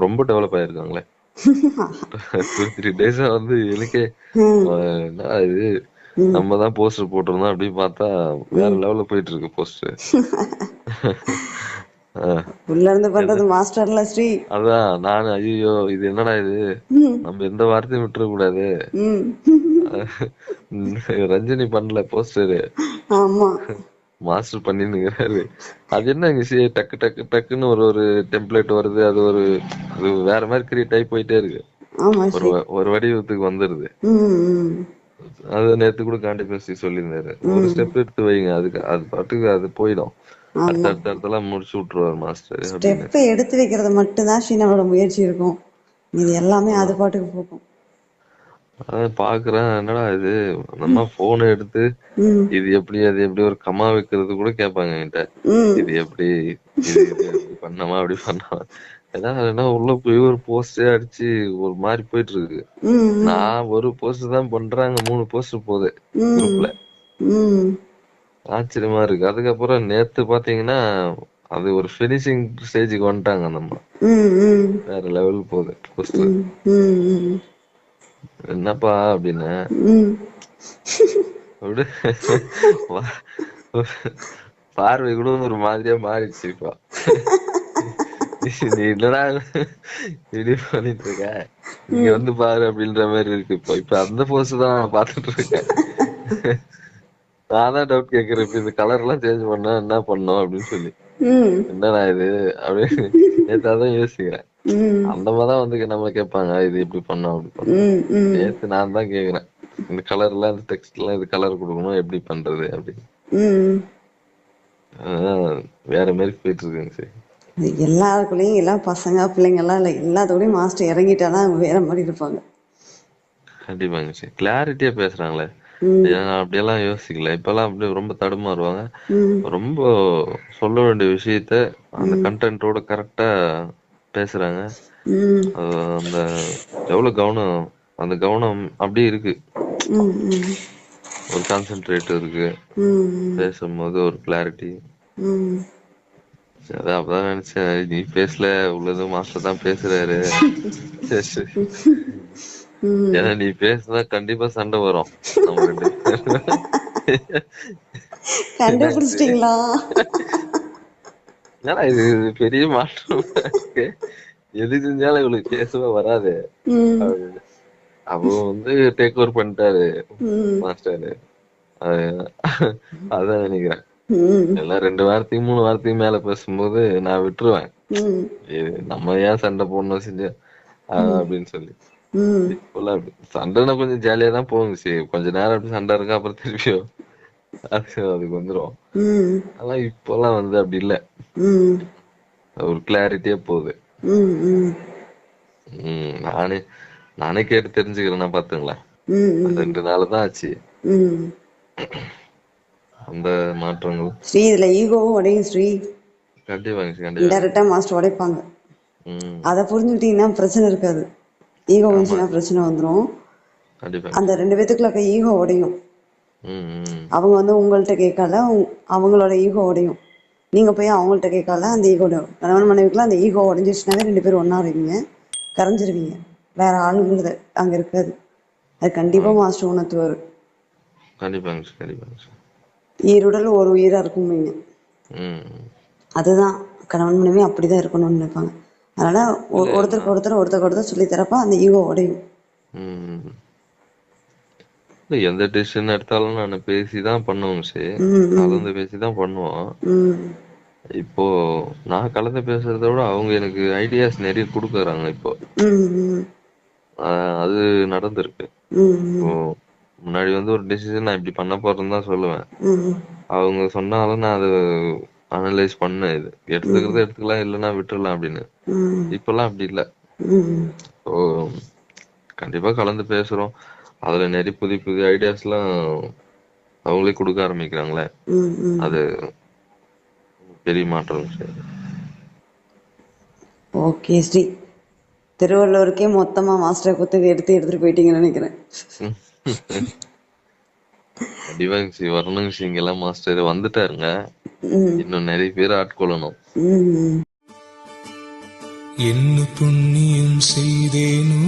ரொம்ப டெவலப் ஆயிருக்காங்களே. Two three டேஸா வந்து எனக்கே இது? நம்ம தான் போஸ்டர் போட்டிருந்தோம் அப்படின்னு பார்த்தா வேற லெவல்ல போயிட்டு இருக்கு போஸ்டர் உள்ள இருந்து பண்றது மாஸ்டர்ல ஸ்ரீ. அதான் நான் ஐயோ இது என்னடா இது? நம்ம எந்த வார்த்தையும் விட்டுற கூடாது. ரஞ்சனி பண்ணல போஸ்டர் ஆமா. மாஸ்டர் பண்ணிருக்கிறாரு அது என்ன இங்க சி டக்கு டக்கு டக்குன்னு ஒரு ஒரு டெம்ப்ளேட் வருது அது ஒரு அது வேற மாதிரி கிரியேட் ஆகி போயிட்டே இருக்கு. ஒரு ஒரு வடிவத்துக்கு வந்துருது. அது நேத்து கூட காண்டி பேசி சொல்லியிருந்தாரு. ஒரு ஸ்டெப் எடுத்து வைங்க அதுக்கு அது பாட்டுக்கு அது போயிடும். அடுத்த அடுத்த இடத்தெல்லாம் முடிச்சு விட்டுருவாரு மாஸ்டர் ஸ்டெப்பை எடுத்து வைக்கிறது மட்டும்தான் நம்மளோட முயற்சி இருக்கும். இது எல்லாமே அது பாட்டுக்கு போகும். பாக்குறேன் என்னடா இது? நம்ம போன் எடுத்து இது எப்படி அது எப்படி ஒரு கமா வைக்கிறது கூட கேட்பாங்க என்கிட்ட. இது எப்படி இது பண்ணமா அப்படி பண்ணாம ஏன்னா என்ன உள்ள போய் ஒரு போஸ்டே அடிச்சு ஒரு மாதிரி போயிட்டு இருக்கு நான் ஒரு போஸ்ட் தான் பண்றாங்க மூணு போஸ்ட் போகுது குரூப்ல. ஆச்சரியமா இருக்கு. அதுக்கப்புறம் நேத்து பாத்தீங்கன்னா அது ஒரு ஃபினிஷிங் ஸ்டேஜுக்கு வந்துட்டாங்க நம்ம. வேற லெவல் போகுது போஸ்ட். என்னப்பா அப்படின்னு. பார்வை கூட ஒரு மாதிரியா மாறிடுச்சு இப்போ. நீ என்னடா இப்படி பண்ணிட்டு இருக்க? இங்க வந்து பாரு அப்படின்ற மாதிரி இருக்கு இப்போ. இப்ப அந்த போஸ்ட் தான் நான் பாத்துட்டு இருக்கேன். நான் தான் டவுட் கேக்குறேன். இப்ப இந்த கலர் எல்லாம் சேஞ்ச் பண்ணா என்ன பண்ணோம் அப்படின்னு சொல்லி. என்னடா இது? அப்படின்னு நேத்து அதான் யோசிக்கிறேன். அந்த மாதிரிதான் வந்து நம்மள கேட்பாங்க இது இப்படி பண்ணோம் அப்படி பண்ணோம் நேத்து நான் தான் கேக்குறேன். இந்த கலர்ல இந்த டெக்ஸ்ட் எல்லாம் இது கலர் கொடுக்கணும் எப்படி பண்றது அப்படின்னு. ஆஹ் வேற மாதிரி போயிட்டு இருக்குங்க சரி. எல்லாருக்குள்ளேயும் எல்லாம் பசங்க பிள்ளைங்க எல்லாம் இல்லை எல்லாத்தோடயும் மாஸ்டர் இறங்கிட்டாதான் அவங்க வேற மாதிரி இருப்பாங்க. கண்டிப்பாங்க சரி. கிளாரிட்டியா பேசுறாங்களே. அப்படியெல்லாம் யோசிக்கல. இப்பெல்லாம் அப்படியே ரொம்ப தடுமாறுவாங்க. ரொம்ப சொல்ல வேண்டிய விஷயத்த அந்த கண்டென்ட்டோட கரெக்டா பேசுறாங்க. அந்த எவ்வளவு கவனம் அந்த கவனம் அப்படியே இருக்கு. ஒரு கான்சென்ட்ரேட் இருக்கு. பேசும்போது ஒரு கிளாரிட்டி. அதான் அப்பதான் நினைச்சேன். நீ பேசல உள்ளது மாஸ்டர் தான் பேசுறாரு. ஏன்னா நீ பேசுனா கண்டிப்பா சண்டை வரும். நம்ம. கண்டுபிடிச்சிட்டீங்களா? என்னடா இது? பெரிய மாற்றம். எது செஞ்சாலும் இவளுக்கு பேசவே வராது. ம், அப்படின்னு. அவ வந்து டேக் ஓவர் பண்ணிட்டாரு. மாஸ்டர் அதான் நினைக்கிறேன். எல்லாம் ரெண்டு வாரத்துக்கு மூணு வாரத்துக்கு மேல பேசும்போது நான் விட்டுருவேன். நம்ம ஏன் சண்டை போடணும் செஞ்ச? அப்படின்னு சொல்லி. சண்டைனா கொஞ்சம் ஜாலியா தான் சரி கொஞ்ச நேரம் அப்படி சண்டை இருக்கா அப்புறம் திருப்பியும் அது அதுக்கு வந்துரும். ம், ஆனா இப்பெல்லாம் வந்து அப்படி இல்ல. ஒரு கிளாரிட்டியா போகுது. நானே நானே கேட்டு தெரிஞ்சுக்கிறேன்னா பாத்துங்களேன். ரெண்டு நாள் தான் ஆச்சு. அந்த மாற்றங்கள். ஸ்ரீ இதுல ஈகோவும் உடையும் ஸ்ரீ. கண்டிப்பா மாஸ்டர் உடைப்பாங்க. அதை புரிஞ்சுக்கிட்டீங்கன்னா பிரச்சனை இருக்காது. ஈகோ வந்துச்சுன்னா பிரச்சனை வந்துடும் கண்டிப்பா. அந்த ரெண்டு பேத்துக்குள்ள ஈகோ உடையும். அவங்க வந்து உங்கள்கிட்ட கேட்கல அவங்களோட ஈகோ உடையும். நீங்க போய் அவங்கள்ட்ட கேட்கல அந்த ஈகோ உடையும். கணவன் மனைவிக்குள்ள அந்த ஈகோ உடஞ்சிச்சுனாவே ரெண்டு பேரும் ஒண்ணா இருவீங்க கரைஞ்சிருவீங்க. வேற ஆளுங்கிறது அங்க இருக்காது. அது கண்டிப்பா மாஸ்டர் உணர்த்துவாரு. கண்டிப்பாங்க கண்டிப்பாங்க ஈருடல் ஒரு உயிரா இருக்கும்பீங்க. அதுதான். கணவன் மனைவி அப்படிதான் இருக்கணும்னு நினைப்பாங்க. அதனால ஒருத்தருக்கு ஒருத்தர் ஒருத்தருக்கு ஒருத்தர் சொல்லி தரப்ப அந்த ஈகோ உடையும். இல்ல எந்த டிசிஷன் எடுத்தாலும் நான் பேசிதான் பண்ணுவோம் ம், கலந்து பேசிதான் பண்ணுவோம் இப்போ நான் கலந்து பேசுறத விட அவங்க எனக்கு ஐடியாஸ் நிறைய கொடுக்குறாங்க இப்போ. அது நடந்திருக்கு. இப்போ முன்னாடி வந்து ஒரு டெசிஷன் நான் இப்படி பண்ண போறேன்னு தான் சொல்லுவேன். அவங்க சொன்னாலும் நான் அதை அனலைஸ் பண்ணேன் இது. எடுத்துக்கிறது எடுத்துக்கலாம் இல்லைன்னா விட்டுறலாம் அப்படின்னு. இப்பெல்லாம் அப்படி இல்ல. கண்டிப்பா கலந்து பேசுறோம். அதுல நிறைய புதிய புதிய ஐடியாஸ் எல்லாம் அவங்களே கொடுக்க ஆரம்பிக்கிறாங்களே. அது பெரிய மாற்றம். ஓகே ஸ்ரீ. திருவள்ளுவருக்கே மொத்தமா மாஸ்டர் குத்துக்கு எடுத்து எடுத்துட்டு போயிட்டீங்கன்னு நினைக்கிறேன். டிவாங்சி வரணுங்க இங்கெல்லாம் மாஸ்டர் வந்துட்டாருங்க. இன்னும் நிறைய பேர் ஆட்கொள்ளணும். என்ன புண்ணியம் செய்தேனோ